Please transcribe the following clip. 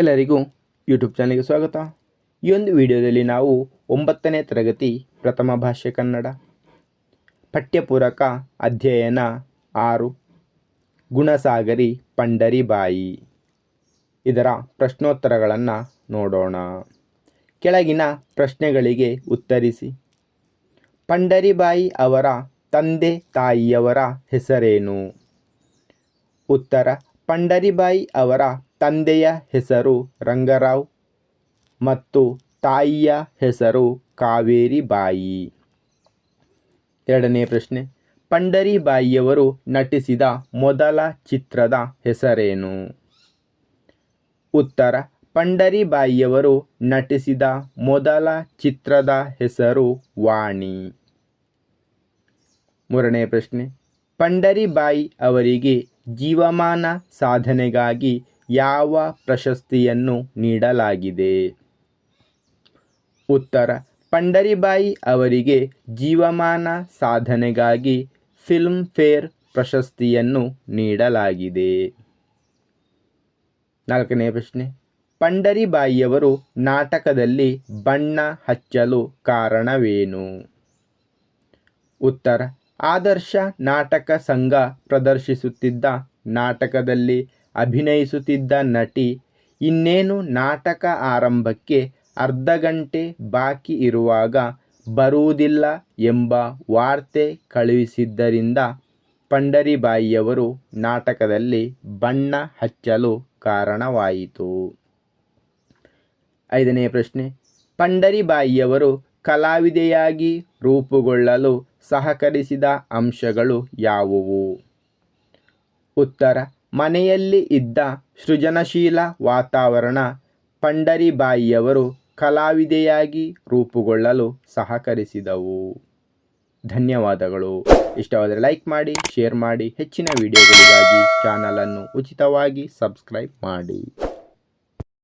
ಎಲ್ಲರಿಗೂ ಯೂಟ್ಯೂಬ್ ಚಾನಲ್ಗೆ ಸ್ವಾಗತ. ಈ ಒಂದು ವಿಡಿಯೋದಲ್ಲಿ ನಾವು ಒಂಬತ್ತನೇ ತರಗತಿ ಪ್ರಥಮ ಭಾಷೆ ಕನ್ನಡ ಪಠ್ಯಪೂರಕ ಅಧ್ಯಯನ ಆರು ಗುಣಸಾಗರಿ ಪಂಡರಿಬಾಯಿ ಇದರ ಪ್ರಶ್ನೋತ್ತರಗಳನ್ನು ನೋಡೋಣ. ಕೆಳಗಿನ ಪ್ರಶ್ನೆಗಳಿಗೆ ಉತ್ತರಿಸಿ. ಪಂಡರಿಬಾಯಿ ಅವರ ತಂದೆ ತಾಯಿಯವರ ಹೆಸರೇನು? ಉತ್ತರ, ಪಂಡರಿಬಾಯಿ ಅವರ ತಂದೆಯ ಹೆಸರು ರಂಗರಾವ್ ಮತ್ತು ತಾಯಿಯ ಹೆಸರು ಕಾವೇರಿಬಾಯಿ. ಎರಡನೇ ಪ್ರಶ್ನೆ, ಪಂಡರಿಬಾಯಿಯವರು ನಟಿಸಿದ ಮೊದಲ ಚಿತ್ರದ ಹೆಸರೇನು? ಉತ್ತರ, ಪಂಡರಿಬಾಯಿಯವರು ನಟಿಸಿದ ಮೊದಲ ಚಿತ್ರದ ಹೆಸರು ವಾಣಿ. ಮೂರನೇ ಪ್ರಶ್ನೆ, ಪಂಡರಿಬಾಯಿ ಅವರಿಗೆ ಜೀವಮಾನ ಸಾಧನೆಗಾಗಿ ಯಾವ ಪ್ರಶಸ್ತಿಯನ್ನು ನೀಡಲಾಗಿದೆ? ಉತ್ತರ, ಪಂಡರಿಬಾಯಿ ಅವರಿಗೆ ಜೀವಮಾನ ಸಾಧನೆಗಾಗಿ ಫಿಲ್ಮ್ ಫೇರ್ ಪ್ರಶಸ್ತಿಯನ್ನು ನೀಡಲಾಗಿದೆ. ನಾಲ್ಕನೇ ಪ್ರಶ್ನೆ, ಪಂಡರಿಬಾಯಿಯವರು ನಾಟಕದಲ್ಲಿ ಬಣ್ಣ ಹಚ್ಚಲು ಕಾರಣವೇನು? ಉತ್ತರ, ಆದರ್ಶ ನಾಟಕ ಸಂಘ ಪ್ರದರ್ಶಿಸುತ್ತಿದ್ದ ನಾಟಕದಲ್ಲಿ ಅಭಿನಯಿಸುತ್ತಿದ್ದ ನಟಿ ಇನ್ನೇನು ನಾಟಕ ಆರಂಭಕ್ಕೆ ಅರ್ಧ ಗಂಟೆ ಬಾಕಿ ಇರುವಾಗ ಬರುವುದಿಲ್ಲ ಎಂಬ ವಾರ್ತೆ ಕಳುಹಿಸಿದ್ದರಿಂದ ಪಂಡರಿಬಾಯಿಯವರು ನಾಟಕದಲ್ಲಿ ಬಣ್ಣ ಹಚ್ಚಲು ಕಾರಣವಾಯಿತು. ಐದನೇ ಪ್ರಶ್ನೆ. ಪಂಡರಿಬಾಯಿಯವರು ಕಲಾವಿದೆಯಾಗಿ ರೂಪುಗೊಳ್ಳಲು ಸಹಕರಿಸಿದ ಅಂಶಗಳು ಯಾವುವು? ಉತ್ತರ. ಮನೆಯಲ್ಲಿ ಇದ್ದ ಸೃಜನಶೀಲ ವಾತಾವರಣ ಪಂಡರಿಬಾಯಿಯವರು ಕಲಾವಿದೆಯಾಗಿ ರೂಪುಗೊಳ್ಳಲು ಸಹಕರಿಸಿದವು. ಧನ್ಯವಾದಗಳು. ಇಷ್ಟವಾದರೆ ಲೈಕ್ ಮಾಡಿ, ಶೇರ್ ಮಾಡಿ. ಹೆಚ್ಚಿನ ವಿಡಿಯೋಗಳಿಗಾಗಿ ಚಾನಲನ್ನು ಉಚಿತವಾಗಿ ಸಬ್ಸ್ಕ್ರೈಬ್ ಮಾಡಿ.